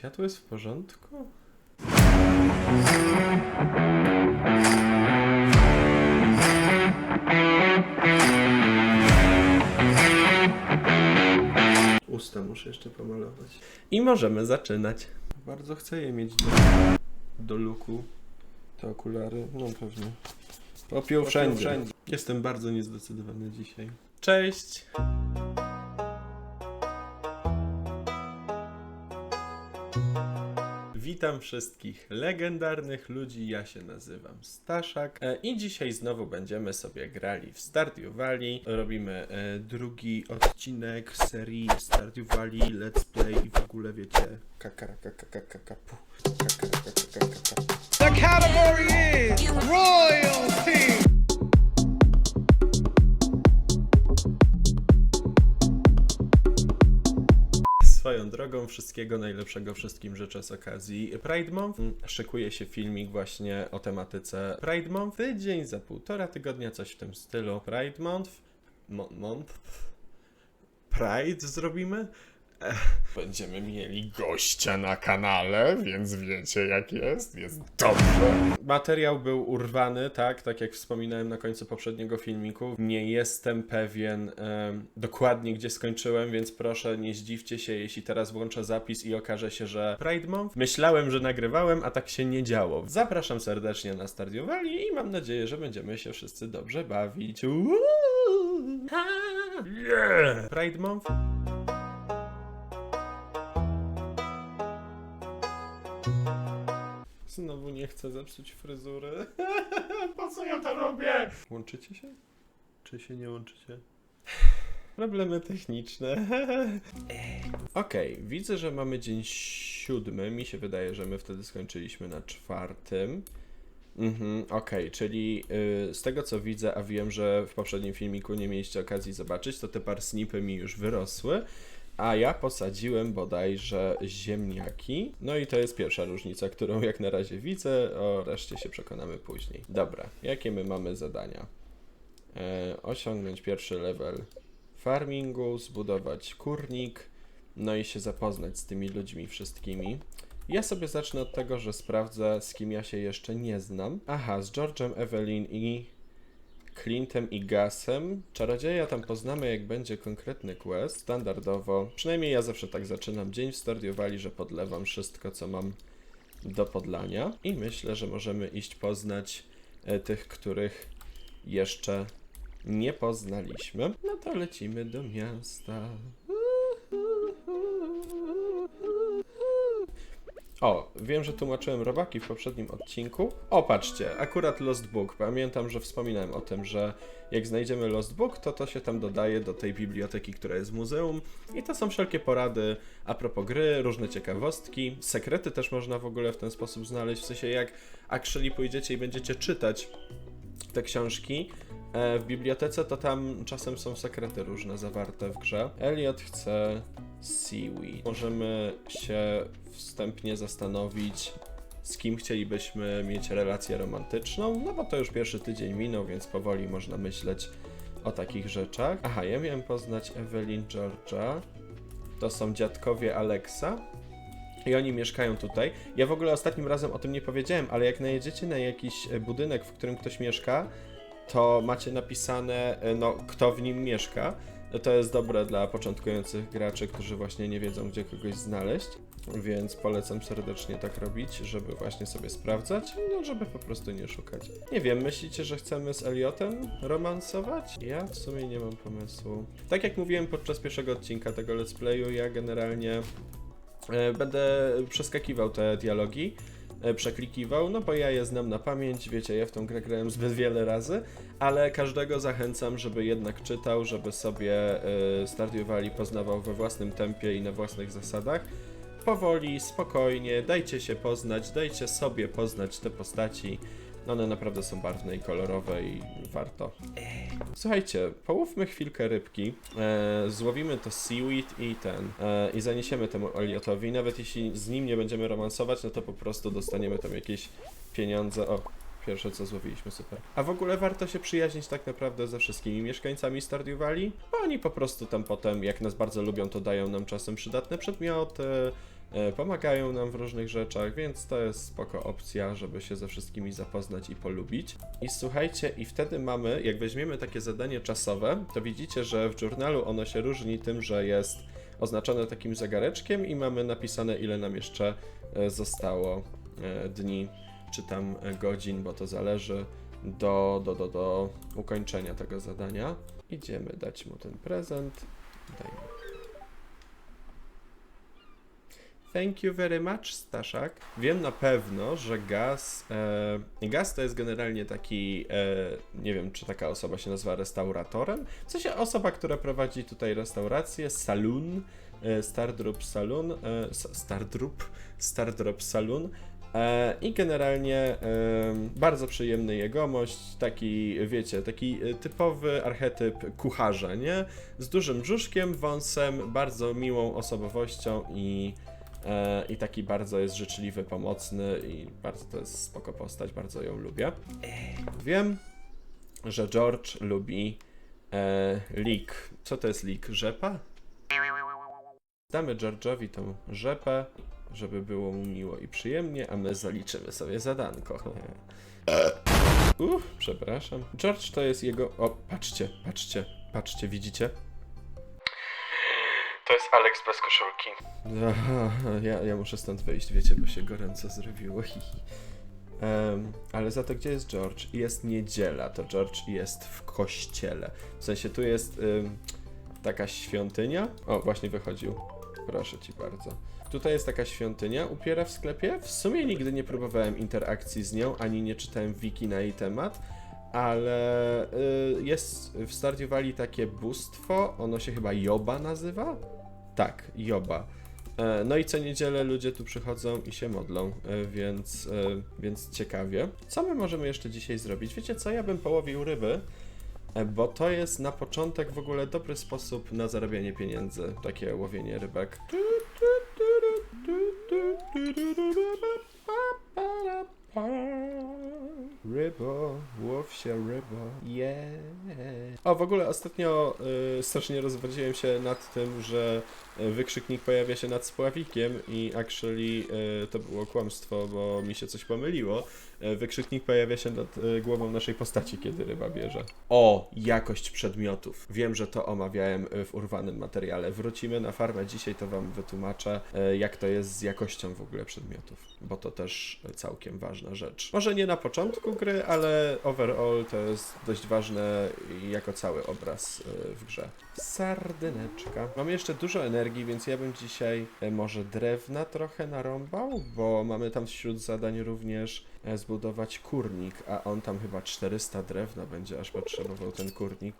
Światło jest w porządku? Usta muszę jeszcze pomalować. I możemy zaczynać. Bardzo chcę je mieć do, do luku. Te okulary, no pewnie. Popiół wszędzie. Jestem bardzo niezdecydowany dzisiaj. Cześć! Witam wszystkich legendarnych ludzi, ja się nazywam Staszak e, i dzisiaj znowu będziemy sobie grali w Stardew Valley. Robimy e, drugi odcinek serii Stardew Valley, Let's Play i w ogóle wiecie. The category is royalty. Drogą, wszystkiego najlepszego wszystkim życzę z okazji Pride Month. Mm, Szykuje się filmik właśnie o tematyce Pride Month. Tydzień za półtora tygodnia, coś w tym stylu. Pride Month. Mo month. Pride zrobimy. Będziemy mieli gościa na kanale, więc wiecie jak jest, jest dobrze. Materiał był urwany, tak, tak jak wspominałem na końcu poprzedniego filmiku. Nie jestem pewien em, dokładnie gdzie skończyłem, więc proszę nie zdziwcie się, jeśli teraz włączę zapis i okaże się, że Pride Month. Myślałem, że nagrywałem, a tak się nie działo. Zapraszam serdecznie na Stardew Valley i mam nadzieję, że będziemy się wszyscy dobrze bawić. Uuu! Ha! Yeah! Pride Month. Znowu nie chcę zepsuć fryzury. po co ja to robię? Łączycie się? Czy się nie łączycie? Problemy techniczne. Okej, widzę, że mamy dzień siódmy. Mi się wydaje, że my wtedy skończyliśmy na czwartym. Mhm, okej, czyli y, z tego co widzę, a wiem, że w poprzednim filmiku nie mieliście okazji zobaczyć, to te parsnipy mi już wyrosły, a ja posadziłem bodajże ziemniaki. No i to jest pierwsza różnica, którą jak na razie widzę, o reszcie się przekonamy później. Dobra, jakie my mamy zadania? E, osiągnąć pierwszy level farmingu, zbudować kurnik, no i się zapoznać z tymi ludźmi wszystkimi. Ja sobie zacznę od tego, że sprawdzę, z kim ja się jeszcze nie znam. Aha, z George'em, Evelyn i Clintem i Gasem. Czarodzieja tam poznamy, jak będzie konkretny quest. Standardowo. Przynajmniej ja zawsze tak zaczynam dzień w Stardew Valley, że podlewam wszystko, co mam do podlania. I myślę, że możemy iść poznać e, tych, których jeszcze nie poznaliśmy. No to lecimy do miasta. O, wiem, że tłumaczyłem robaki w poprzednim odcinku. O, patrzcie, akurat Lost Book. Pamiętam, że wspominałem o tym, że jak znajdziemy Lost Book, to to się tam dodaje do tej biblioteki, która jest w muzeum. I to są wszelkie porady a propos gry, różne ciekawostki. Sekrety też można w ogóle w ten sposób znaleźć. W sensie, jak actually pójdziecie i będziecie czytać te książki w bibliotece, to tam czasem są sekrety różne zawarte w grze. Elliot chce seaweed. Możemy się wstępnie zastanowić, z kim chcielibyśmy mieć relację romantyczną, no bo to już pierwszy tydzień minął, więc powoli można myśleć o takich rzeczach. Aha, ja miałem poznać Evelyn Georgia. To są dziadkowie Alexa. I oni mieszkają tutaj. Ja w ogóle ostatnim razem o tym nie powiedziałem, ale jak najedziecie na jakiś e, budynek, w którym ktoś mieszka, to macie napisane, e, no, kto w nim mieszka. To jest dobre dla początkujących graczy, którzy właśnie nie wiedzą, gdzie kogoś znaleźć. Więc polecam serdecznie tak robić, żeby właśnie sobie sprawdzać, no żeby po prostu nie szukać. Nie wiem, myślicie, że chcemy z Eliotem romansować? Ja w sumie nie mam pomysłu. Tak jak mówiłem podczas pierwszego odcinka tego let's playu, ja generalnie E, Będę przeskakiwał te dialogi, przeklikiwał, no bo ja je znam na pamięć, wiecie, ja w tą grę grałem zbyt wiele razy, ale każdego zachęcam, żeby jednak czytał, żeby sobie e, Stardew Valley poznawał we własnym tempie i na własnych zasadach. Powoli, spokojnie, dajcie się poznać, dajcie sobie poznać te postaci. One naprawdę są barwne i kolorowe i warto. Słuchajcie, połówmy chwilkę rybki, e, złowimy to seaweed i ten, e, i zaniesiemy temu Eliotowi. Nawet jeśli z nim nie będziemy romansować, no to po prostu dostaniemy tam jakieś pieniądze. O, pierwsze co złowiliśmy, super. A w ogóle warto się przyjaźnić tak naprawdę ze wszystkimi mieszkańcami Stardew Valley, bo oni po prostu tam potem, jak nas bardzo lubią, to dają nam czasem przydatne przedmioty, pomagają nam w różnych rzeczach, więc to jest spoko opcja, żeby się ze wszystkimi zapoznać i polubić. I słuchajcie, i wtedy mamy, jak weźmiemy takie zadanie czasowe, to widzicie, że w journalu ono się różni tym, że jest oznaczone takim zegareczkiem i mamy napisane, ile nam jeszcze e, zostało e, dni, czy tam e, godzin, bo to zależy do, do, do, do ukończenia tego zadania. Idziemy dać mu ten prezent. Dajmy. Thank you very much, Staszak. Wiem na pewno, że Gaz. E, Gaz to jest generalnie taki. E, nie wiem, czy taka osoba się nazywa restauratorem. W sensie osoba, która prowadzi tutaj restaurację, saloon, e, Stardrop Saloon. E, Stardrop? Stardrop Saloon. E, I generalnie e, bardzo przyjemny jegomość, taki, wiecie, taki e, typowy archetyp kucharza, nie? Z dużym brzuszkiem, wąsem, bardzo miłą osobowością i, i taki bardzo jest życzliwy, pomocny i bardzo to jest spoko postać, bardzo ją lubię. Wiem, że George lubi e, lik. Co to jest lik? Rzepa? Damy George'owi tą rzepę, żeby było mu miło i przyjemnie, a my zaliczymy sobie zadanko. Uff, przepraszam. George to jest jego. O, patrzcie, patrzcie, patrzcie, widzicie? To jest Alex bez koszulki. Ja, ja muszę stąd wyjść, wiecie, bo się gorąco zrobiło. Em, ale za to gdzie jest George? Jest niedziela, to George jest w kościele. W sensie tu jest ym, taka świątynia. O, właśnie wychodził. Proszę ci bardzo. Tutaj jest taka świątynia, upiera w sklepie. W sumie nigdy nie próbowałem interakcji z nią, ani nie czytałem wiki na jej temat, ale y, jest w Stardew takie bóstwo, ono się chyba Joba nazywa? Tak, Joba. E, No i co niedzielę ludzie tu przychodzą i się modlą, e, więc, e, więc ciekawie. Co my możemy jeszcze dzisiaj zrobić? Wiecie co, ja bym połowił ryby, bo to jest na początek w ogóle dobry sposób na zarabianie pieniędzy, takie łowienie rybek. Rybo, łow się rybo, yeah. O, w ogóle ostatnio y, strasznie rozwodziłem się nad tym, że y, wykrzyknik pojawia się nad spławikiem i actually y, to było kłamstwo, bo mi się coś pomyliło. Y, wykrzyknik pojawia się nad y, głową naszej postaci, kiedy ryba bierze. O, jakość przedmiotów. Wiem, że to omawiałem y, w urwanym materiale. Wrócimy na farmę dzisiaj, to wam wytłumaczę, jak to jest z jakością w ogóle przedmiotów, bo to też całkiem ważna rzecz. Może nie na początku gry, ale overall to jest dość ważne jako cały obraz w grze. Sardyneczka. Mam jeszcze dużo energii, więc ja bym dzisiaj e, może drewna trochę narąbał, bo mamy tam wśród zadań również e, zbudować kurnik, a on tam chyba 400 drewna będzie aż potrzebował ten kurnik.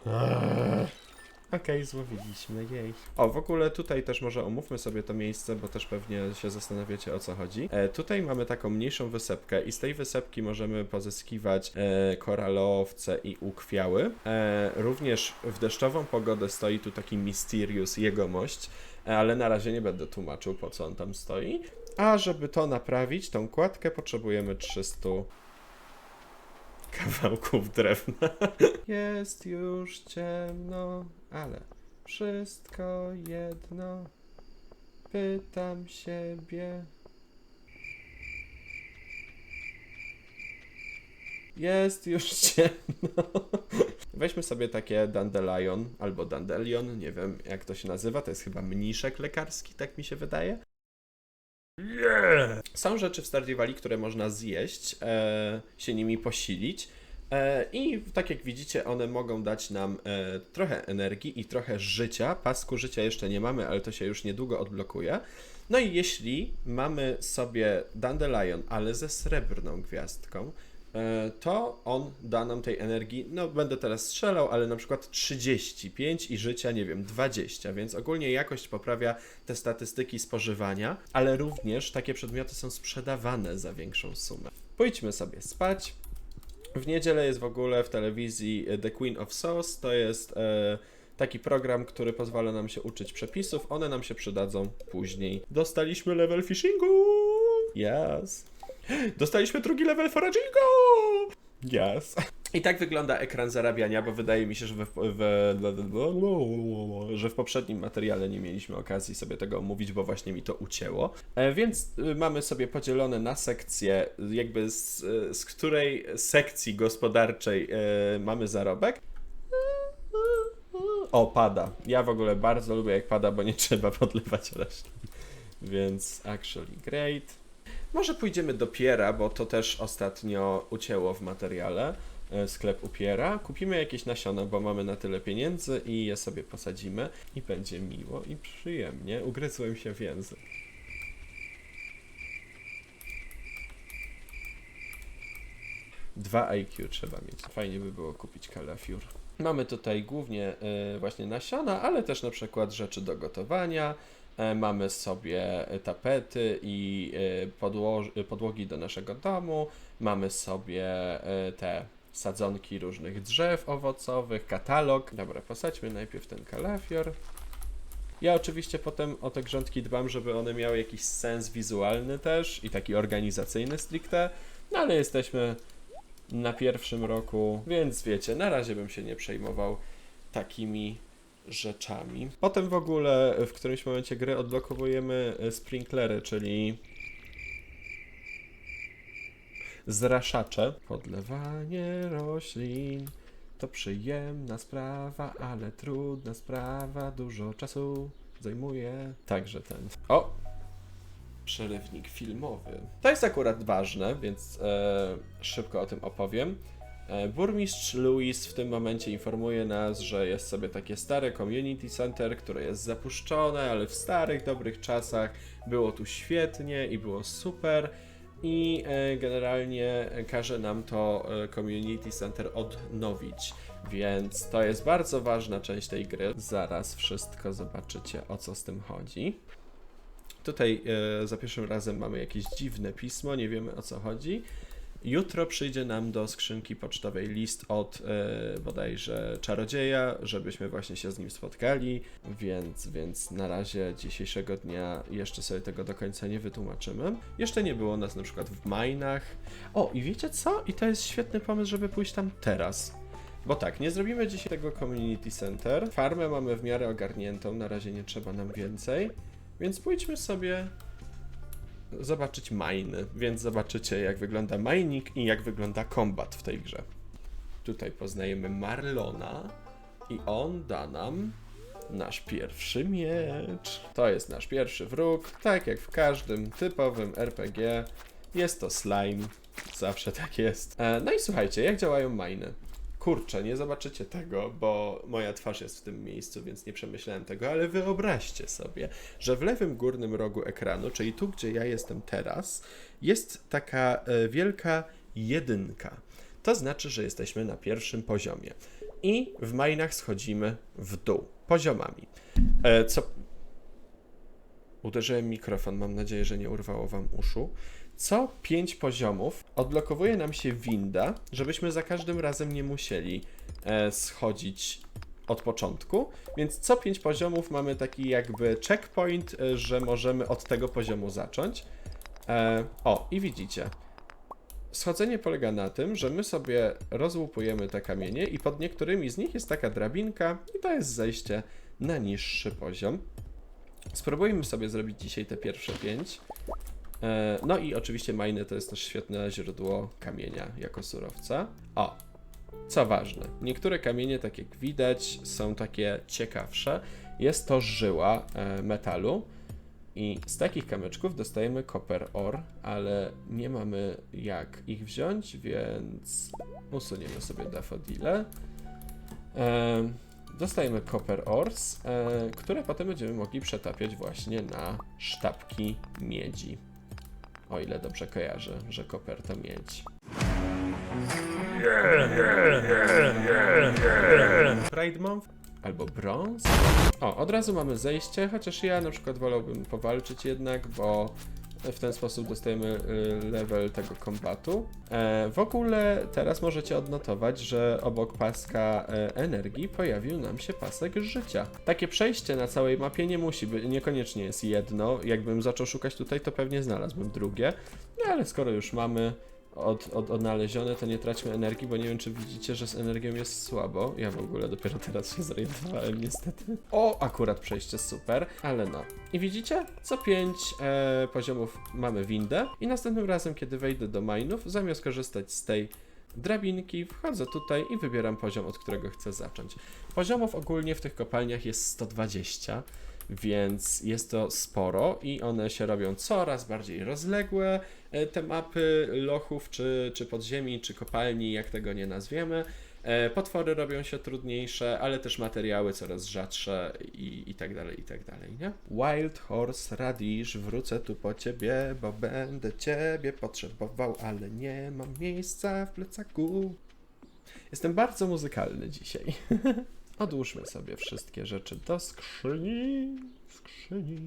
Okej, złowiliśmy jej. O, w ogóle tutaj też może omówmy sobie to miejsce, bo też pewnie się zastanawiacie o co chodzi. E, tutaj mamy taką mniejszą wysepkę i z tej wysepki możemy pozyskiwać e, koralowce i ukwiały. E, również w deszczową pogodę stoi tu taki Mysterious jegomość, e, ale na razie nie będę tłumaczył po co on tam stoi. A żeby to naprawić, tą kładkę potrzebujemy 300 kawałków drewna. Jest już ciemno, ale wszystko jedno. Pytam siebie. Jest już ciemno. Weźmy sobie takie dandelion albo dandelion, nie wiem jak to się nazywa, to jest chyba mniszek lekarski, tak mi się wydaje. Są rzeczy w Stardew Valley, które można zjeść, e, się nimi posilić. E, I tak jak widzicie, one mogą dać nam e, trochę energii i trochę życia. Pasku życia jeszcze nie mamy, ale to się już niedługo odblokuje. No i jeśli mamy sobie dandelion, ale ze srebrną gwiazdką, to on da nam tej energii, no będę teraz strzelał, ale na przykład 35 i życia, nie wiem, 20, więc ogólnie jakość poprawia te statystyki spożywania, ale również takie przedmioty są sprzedawane za większą sumę. Pójdźmy sobie spać. W niedzielę jest w ogóle w telewizji e, The Queen of Sauce, to jest e, taki program, który pozwala nam się uczyć przepisów, one nam się przydadzą później. Dostaliśmy level fishingu! Yes! Dostaliśmy drugi level foragingu! Yes. I tak wygląda ekran zarabiania, bo wydaje mi się, że w, w, że w poprzednim materiale nie mieliśmy okazji sobie tego omówić, bo właśnie mi to ucięło. E, Więc y, mamy sobie podzielone na sekcje, jakby z, z której sekcji gospodarczej e, mamy zarobek. O, pada. Ja w ogóle bardzo lubię jak pada, bo nie trzeba podlewać roślin. Więc actually great. Może pójdziemy do Piera, bo to też ostatnio ucięło w materiale. e, Sklep u Piera. Kupimy jakieś nasiona, bo mamy na tyle pieniędzy i je sobie posadzimy. I będzie miło i przyjemnie. Ugryzłem się w język. Dwa IQ trzeba mieć. Fajnie by było kupić kalafior. Mamy tutaj głównie y, właśnie nasiona, ale też na przykład rzeczy do gotowania. E, Mamy sobie tapety i podło- podłogi do naszego domu. Mamy sobie y, te sadzonki różnych drzew owocowych, katalog. Dobra, posadźmy najpierw ten kalafior. Ja oczywiście potem o te grządki dbam, żeby one miały jakiś sens wizualny też i taki organizacyjny stricte, no ale jesteśmy na pierwszym roku, więc wiecie, na razie bym się nie przejmował takimi rzeczami. Potem w ogóle w którymś momencie gry odblokowujemy e, sprinklery, czyli zraszacze. Podlewanie roślin to przyjemna sprawa, ale trudna sprawa, dużo czasu zajmuje. Także ten. O! Przerywnik filmowy. To jest akurat ważne, więc e, szybko o tym opowiem. E, Burmistrz Louis w tym momencie informuje nas, że jest sobie takie stare community center, które jest zapuszczone, ale w starych, dobrych czasach było tu świetnie i było super. I e, generalnie każe nam to e, community center odnowić. Więc to jest bardzo ważna część tej gry. Zaraz wszystko zobaczycie o co z tym chodzi. Tutaj za pierwszym razem mamy jakieś dziwne pismo, nie wiemy o co chodzi. Jutro przyjdzie nam do skrzynki pocztowej list od e, bodajże czarodzieja, żebyśmy właśnie się z nim spotkali, więc, więc na razie dzisiejszego dnia jeszcze sobie tego do końca nie wytłumaczymy. Jeszcze nie było nas na przykład w majnach. O, i wiecie co? I to jest świetny pomysł, żeby pójść tam teraz. Bo tak, nie zrobimy dzisiaj tego community center. Farmę mamy w miarę ogarniętą, na razie nie trzeba nam więcej. Więc pójdźmy sobie zobaczyć miny, więc zobaczycie jak wygląda mining i jak wygląda kombat w tej grze. Tutaj poznajemy Marlona i on da nam nasz pierwszy miecz. To jest nasz pierwszy wróg, tak jak w każdym typowym RPG. Jest to slime, zawsze tak jest. E, no i słuchajcie, jak działają miny? Kurczę, nie zobaczycie tego, bo moja twarz jest w tym miejscu, więc nie przemyślałem tego, ale wyobraźcie sobie, że w lewym górnym rogu ekranu, czyli tu, gdzie ja jestem teraz, jest taka e, wielka jedynka. To znaczy, że jesteśmy na pierwszym poziomie. I w majnach schodzimy w dół, poziomami. E, co. Uderzyłem mikrofon, mam nadzieję, że nie urwało wam uszu co 5 poziomów odblokowuje nam się winda, żebyśmy za każdym razem nie musieli e, schodzić od początku, więc co 5 poziomów mamy taki jakby checkpoint, e, że możemy od tego poziomu zacząć. E, o, i widzicie. Schodzenie polega na tym, że my sobie rozłupujemy te kamienie i pod niektórymi z nich jest taka drabinka i to jest zejście na niższy poziom. Spróbujmy sobie zrobić dzisiaj te pierwsze 5. No i oczywiście miny to jest też świetne źródło kamienia jako surowca. O, co ważne, niektóre kamienie, tak jak widać, są takie ciekawsze. Jest to żyła e, metalu i z takich kamyczków dostajemy copper ore, ale nie mamy jak ich wziąć, więc usuniemy sobie dafodile. E, Dostajemy copper ores, e, które potem będziemy mogli przetapiać właśnie na sztabki miedzi. O ile dobrze kojarzę, że koper to miedź. Pride Month? Albo brąz? O, od razu mamy zejście, chociaż ja na przykład wolałbym powalczyć jednak, bo w ten sposób dostajemy y, level tego kombatu. E, w ogóle teraz możecie odnotować, że obok paska e, energii pojawił nam się pasek życia. Takie przejście na całej mapie nie musi być, niekoniecznie jest jedno. Jakbym zaczął szukać tutaj, to pewnie znalazłbym drugie. No ale skoro już mamy, od, od, odnalezione, to nie traćmy energii, bo nie wiem, czy widzicie, że z energią jest słabo. Ja w ogóle dopiero teraz się zorientowałem, niestety. O, akurat przejście super, ale no. I widzicie? Co 5 e, poziomów mamy windę i następnym razem, kiedy wejdę do minów, zamiast korzystać z tej drabinki, wchodzę tutaj i wybieram poziom, od którego chcę zacząć. Poziomów ogólnie w tych kopalniach jest 120, więc jest to sporo i one się robią coraz bardziej rozległe. E, Te mapy lochów, czy, czy podziemi, czy kopalni, jak tego nie nazwiemy. E, Potwory robią się trudniejsze, ale też materiały coraz rzadsze i, i tak dalej, i tak dalej, nie? Wild Horse Radish, wrócę tu po ciebie, bo będę ciebie potrzebował, ale nie mam miejsca w plecaku. Jestem bardzo muzykalny dzisiaj. Odłóżmy sobie wszystkie rzeczy do skrzyni. Skrzyni.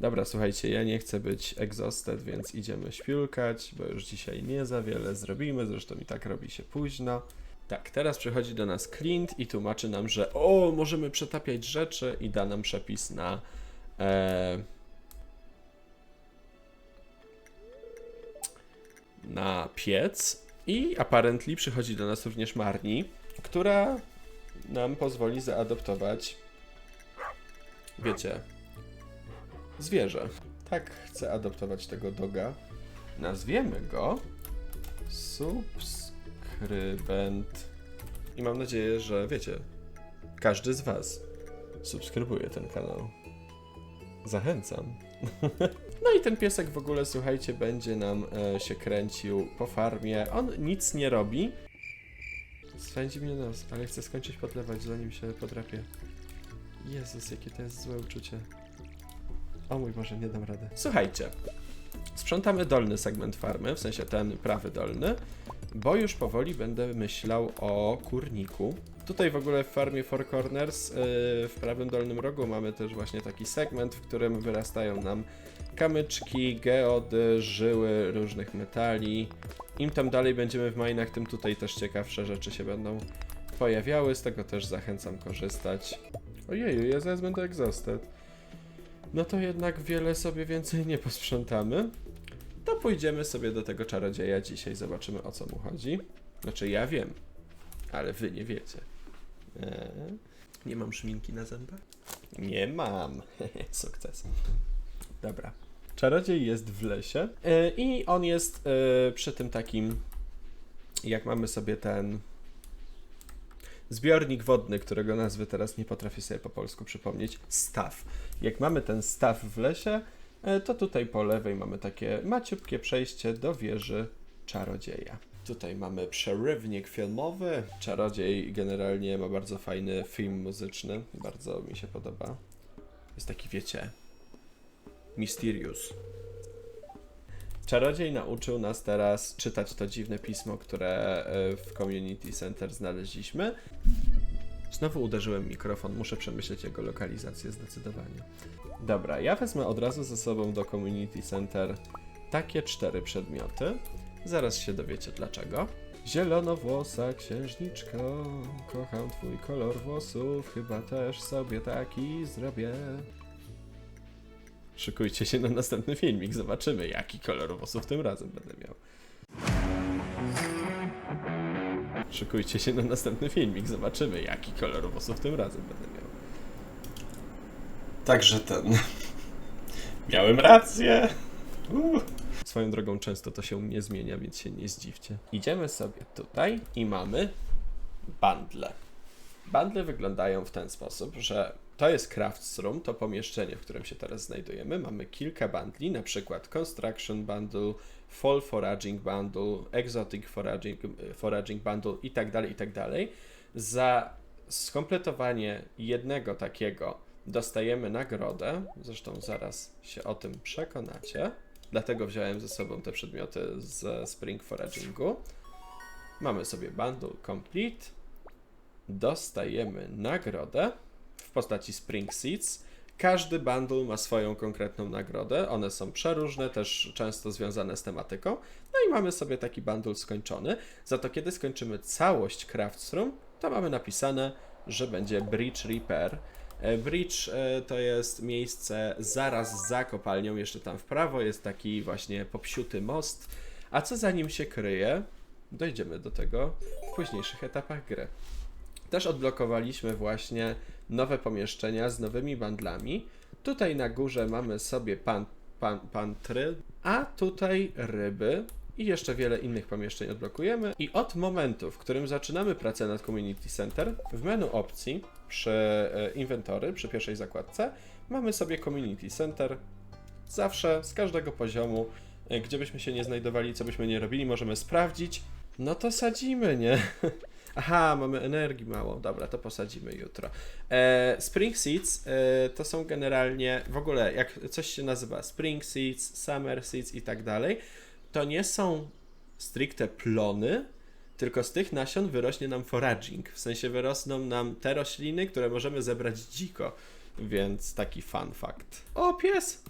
Dobra, słuchajcie, ja nie chcę być exhausted, więc idziemy śpiulkać, bo już dzisiaj nie za wiele zrobimy, zresztą i tak robi się późno. Tak, teraz przychodzi do nas Clint i tłumaczy nam, że o, możemy przetapiać rzeczy i da nam przepis na e, na piec i apparently przychodzi do nas również Marni, która nam pozwoli zaadoptować wiecie, zwierzę. Tak, chcę adoptować tego doga. Nazwiemy go subskrybent. I mam nadzieję, że wiecie, każdy z Was subskrybuje ten kanał. Zachęcam. No i ten piesek w ogóle, słuchajcie, będzie nam e, się kręcił po farmie. On nic nie robi. Swędzi mnie nos, ale chcę skończyć podlewać, zanim się podrapie. Jezus, jakie to jest złe uczucie. O mój Boże, nie dam rady. Słuchajcie, sprzątamy dolny segment farmy, w sensie ten prawy dolny, bo już powoli będę myślał o kurniku. Tutaj w ogóle w farmie Four Corners yy, w prawym dolnym rogu mamy też właśnie taki segment, w którym wyrastają nam kamyczki, geody, żyły różnych metali. Im tam dalej będziemy w minach, tym tutaj też ciekawsze rzeczy się będą pojawiały, z tego też zachęcam korzystać. Ojeju, ja zaraz będę exhausted. No to jednak wiele sobie więcej nie posprzątamy. To pójdziemy sobie do tego czarodzieja dzisiaj, zobaczymy o co mu chodzi. Znaczy ja wiem, ale wy nie wiecie. Nie mam szminki na zębach? Nie mam. Sukces. Dobra. Czarodziej jest w lesie e, i on jest e, przy tym takim, jak mamy sobie ten zbiornik wodny, którego nazwy teraz nie potrafię sobie po polsku przypomnieć, staw. Jak mamy ten staw w lesie, e, to tutaj po lewej mamy takie maciupkie przejście do wieży czarodzieja. Tutaj mamy przerywnik filmowy. Czarodziej generalnie ma bardzo fajny film muzyczny, bardzo mi się podoba. Jest taki, wiecie, mysterious. Czarodziej nauczył nas teraz czytać to dziwne pismo, które e, w Community Center znaleźliśmy. Znowu uderzyłem mikrofon, muszę przemyśleć jego lokalizację zdecydowanie. Dobra, ja wezmę od razu ze sobą do Community Center takie cztery przedmioty. Zaraz się dowiecie dlaczego. Zielonowłosa księżniczko, kocham twój kolor włosów, chyba też sobie taki zrobię. Szykujcie się na następny filmik, zobaczymy jaki kolor włosów tym razem będę miał. Szykujcie się na następny filmik, zobaczymy jaki kolor włosów tym razem będę miał. Także ten. Miałem rację. Uh. Swoją drogą często to się nie zmienia, więc się nie zdziwcie. Idziemy sobie tutaj i mamy bundle. Bundle wyglądają w ten sposób, że to jest Crafts Room, to pomieszczenie, w którym się teraz znajdujemy. Mamy kilka bundli, na przykład Construction Bundle, Fall Foraging Bundle, Exotic Foraging, foraging Bundle i tak dalej, i tak. Za skompletowanie jednego takiego dostajemy nagrodę, zresztą zaraz się o tym przekonacie. Dlatego wziąłem ze sobą te przedmioty z Spring Foragingu. Mamy sobie bundle complete. Dostajemy nagrodę w postaci Spring Seeds. Każdy bundle ma swoją konkretną nagrodę. One są przeróżne, też często związane z tematyką. No i mamy sobie taki bundle skończony. Za to kiedy skończymy całość Crafts Room, to mamy napisane, że będzie Bridge Repair. E, Bridge e, to jest miejsce zaraz za kopalnią, jeszcze tam w prawo jest taki właśnie popsiuty most, A co za nim się kryje? Dojdziemy do tego w późniejszych etapach gry. Też odblokowaliśmy właśnie nowe pomieszczenia z nowymi bandlami. Tutaj na górze mamy sobie pan, pan, pantry, a tutaj ryby i jeszcze wiele innych pomieszczeń odblokujemy. I od momentu, w którym zaczynamy pracę nad Community Center, w menu opcji przy e, inwentory, przy pierwszej zakładce, mamy sobie Community Center. Zawsze z każdego poziomu, e, gdzie byśmy się nie znajdowali, co byśmy nie robili, możemy sprawdzić. No to sadzimy, nie? Aha, mamy energii mało. Dobra, to posadzimy jutro. E, spring Seeds e, to są generalnie w ogóle, jak coś się nazywa Spring Seeds, Summer Seeds i tak dalej, to nie są stricte plony, tylko z tych nasion wyrośnie nam foraging. W sensie wyrosną nam te rośliny, które możemy zebrać dziko. Więc taki fun fact. O, pies!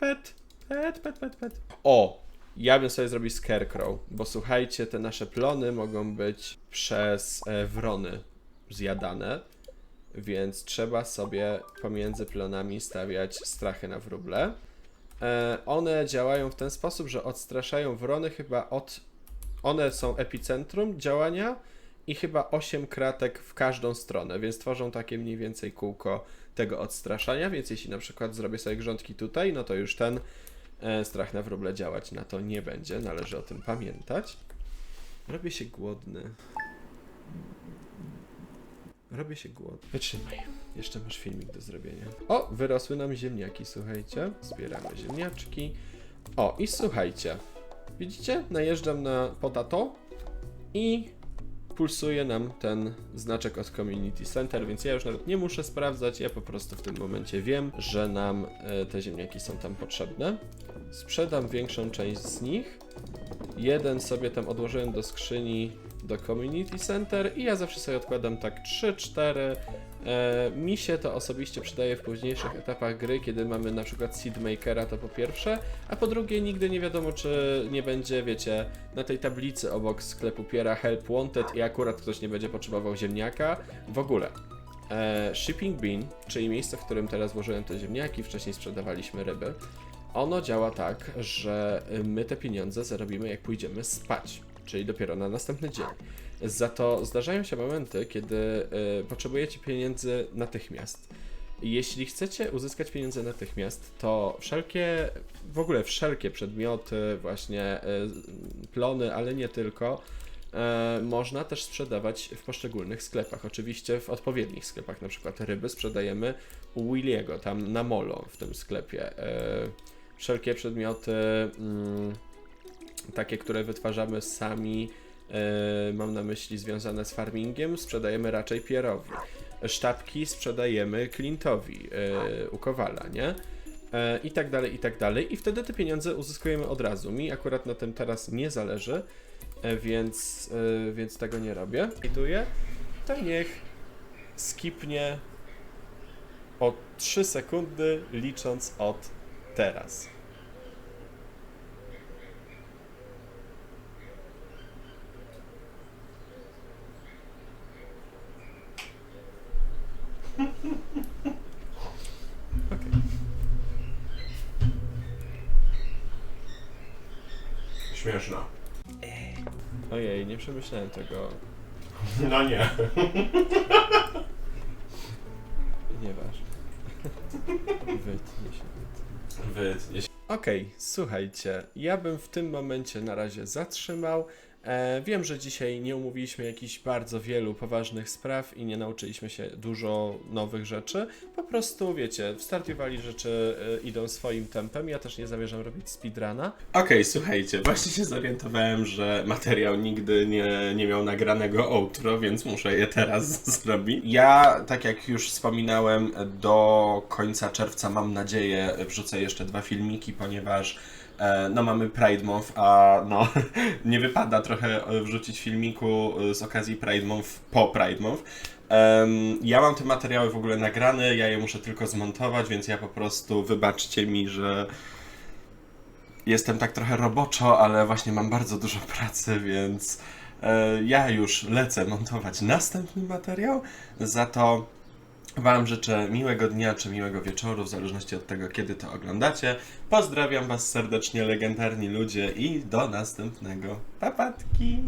Pet, pet, pet, pet, pet. O! Ja bym sobie zrobił scarecrow, bo słuchajcie, te nasze plony mogą być przez e, wrony zjadane, więc trzeba sobie pomiędzy plonami stawiać strachy na wróble. E, one działają w ten sposób, że odstraszają wrony chyba od. One są epicentrum działania i chyba 8 kratek w każdą stronę, więc tworzą takie mniej więcej kółko tego odstraszania. Więc jeśli na przykład zrobię sobie grządki tutaj, no to już ten e, strach na wróble działać na to nie będzie. Należy o tym pamiętać. Robię się głodny. Robię się głodny. Wytrzymaj. Jeszcze masz filmik do zrobienia. O, wyrosły nam ziemniaki, słuchajcie. Zbieramy ziemniaczki. O, i słuchajcie. Widzicie? Najeżdżam na potato i pulsuje nam ten znaczek od Community Center, więc ja już nawet nie muszę sprawdzać, ja po prostu w tym momencie wiem, że nam e, te ziemniaki są tam potrzebne. Sprzedam większą część z nich. Jeden sobie tam odłożyłem do skrzyni do Community Center i ja zawsze sobie odkładam tak 3-4. E, mi się to osobiście przydaje w późniejszych etapach gry, kiedy mamy na przykład Seedmakera, to po pierwsze, a po drugie nigdy nie wiadomo, czy nie będzie, wiecie, na tej tablicy obok sklepu Piera Help Wanted i akurat ktoś nie będzie potrzebował ziemniaka. W ogóle. E, shipping Bean, czyli miejsce, w którym teraz włożyłem te ziemniaki, wcześniej sprzedawaliśmy ryby. Ono działa tak, że my te pieniądze zarobimy jak pójdziemy spać, czyli dopiero na następny dzień. Za to zdarzają się momenty, kiedy y, potrzebujecie pieniędzy natychmiast. Jeśli chcecie uzyskać pieniądze natychmiast, to wszelkie, w ogóle wszelkie przedmioty, właśnie y, plony, ale nie tylko, e, można też sprzedawać w poszczególnych sklepach. Oczywiście w odpowiednich sklepach, na przykład ryby sprzedajemy u Williego, tam na Molo w tym sklepie. E, wszelkie przedmioty, mm, takie, które wytwarzamy sami, mam na myśli związane z farmingiem, sprzedajemy raczej Pierowi. Sztabki sprzedajemy Clint'owi e, u Kowala, nie? E, I tak dalej, i tak dalej. I wtedy te pieniądze uzyskujemy od razu. Mi akurat na tym teraz nie zależy, e, więc, e, więc tego nie robię. Iduję, to niech skipnie o 3 sekundy, licząc od teraz. Przemyślałem tego. No nie. Nieważne. Wytnie się. Wytnie się. Okej, słuchajcie, ja bym w tym momencie na razie zatrzymał. E, wiem, że dzisiaj nie omówiliśmy jakichś bardzo wielu poważnych spraw i nie nauczyliśmy się dużo nowych rzeczy. Po prostu, wiecie, w Stardew Valley rzeczy e, idą swoim tempem. Ja też nie zamierzam robić speedruna. Okej, słuchajcie, właśnie się zorientowałem, że materiał nigdy nie, nie miał nagranego outro, więc muszę je teraz zrobić. Ja, tak jak już wspominałem, do końca czerwca mam nadzieję wrzucę jeszcze dwa filmiki, ponieważ no mamy Pride Month, a no nie wypada trochę e, wrzucić filmiku e, z okazji Pride Month po Pride Month. Ja mam te materiały w ogóle nagrane, ja je muszę tylko zmontować, więc ja po prostu wybaczcie mi, że jestem tak trochę roboczo, ale właśnie mam bardzo dużo pracy, więc e, ja już lecę montować następny materiał. Za to Wam życzę miłego dnia czy miłego wieczoru, w zależności od tego, kiedy to oglądacie. Pozdrawiam Was serdecznie, legendarni ludzie, i do następnego. Papatki!